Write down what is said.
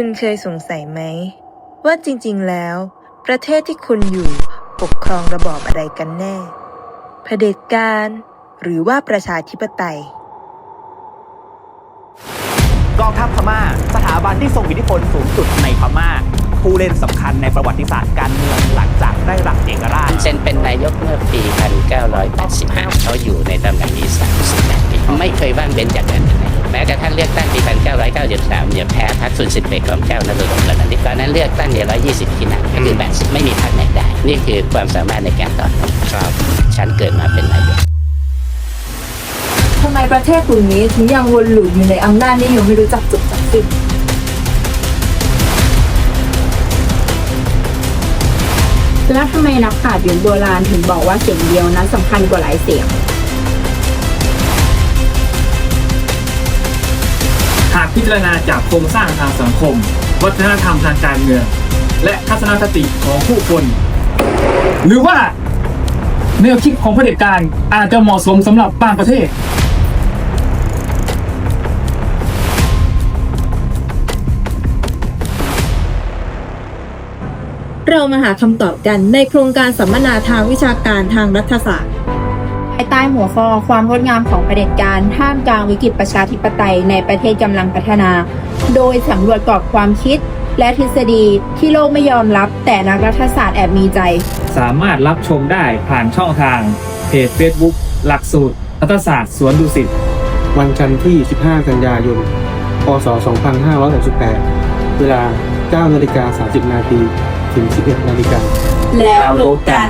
คุณเคยสงสัยไหม ว่าจริงๆ แล้ว ประเทศที่คุณอยู่ปกครองระบอบอะไรกันแน่เผด็จการ หรือว่าประชาธิปไตย กองทัพพม่า สถาบันที่ทรงอิทธิพลสูงสุดในพม่า ผู้เล่นสำคัญในประวัติศาสตร์การเมืองหลังจากได้รับเอกราช เซนเป็นนายกเมื่อปี 1985 เขาอยู่ในตำแหน่งนี้38ปี ไม่เคยว่างเว้นจากการเป็นนายกแม้กระทั่งเลือกตั้งปี 1993เนี่ยแพ้พรรคสุนสิทธิ์เบกของเจ้านรดมแล้วนั้นตอนนั้นเลือกตั้งเนี่ย120ที่นั่งก็คือ80ไม่มีพรรคไหนได้ นี่คือความสามารถในการต่อรองครับฉันเกิดมาเป็นนายก ทำไมประเทศกลุ่มนี้ถึงยังวนลูปอยู่ในอำนาจนิยมไม่รู้จักจบจักสิ้น แล้วทำไมนักปราชญ์ยุคโบราณถึงบอกว่าเสียงเดียวนั้นสำคัญกว่าหลายเสียง หากพิจารณาจากโครงสร้างทางสังคม วัฒนธรรมทางการเมือง และทัศนคติของผู้คน หรือว่าแนวคิดของเผด็จการอาจจะเหมาะสมสำหรับบางประเทศ เรามาหาคำตอบกันในโครงการสัมมนาทางวิชาการทางรัฐศาสตร์ภายใต้หัวข้อความงดงามของเผด็จการท่ามกลางวิกฤตประชาธิปไตยในประเทศกำลังพัฒนา โดยสำรวจกรอบความคิด และทฤษฎีที่โลกไม่ยอมรับ แต่นักรัฐศาสตร์แอบมีใจ สามารถรับชมได้ผ่านช่องทาง เพจ Facebook หลักสูตรรัฐศาสตร์สวนดุสิตวันจันทร์ที่ 15 กันยายน พศ 2568 เวลา 9นาฬิกา30 นาที ถึง 11นาฬิกาแล้วพบกัน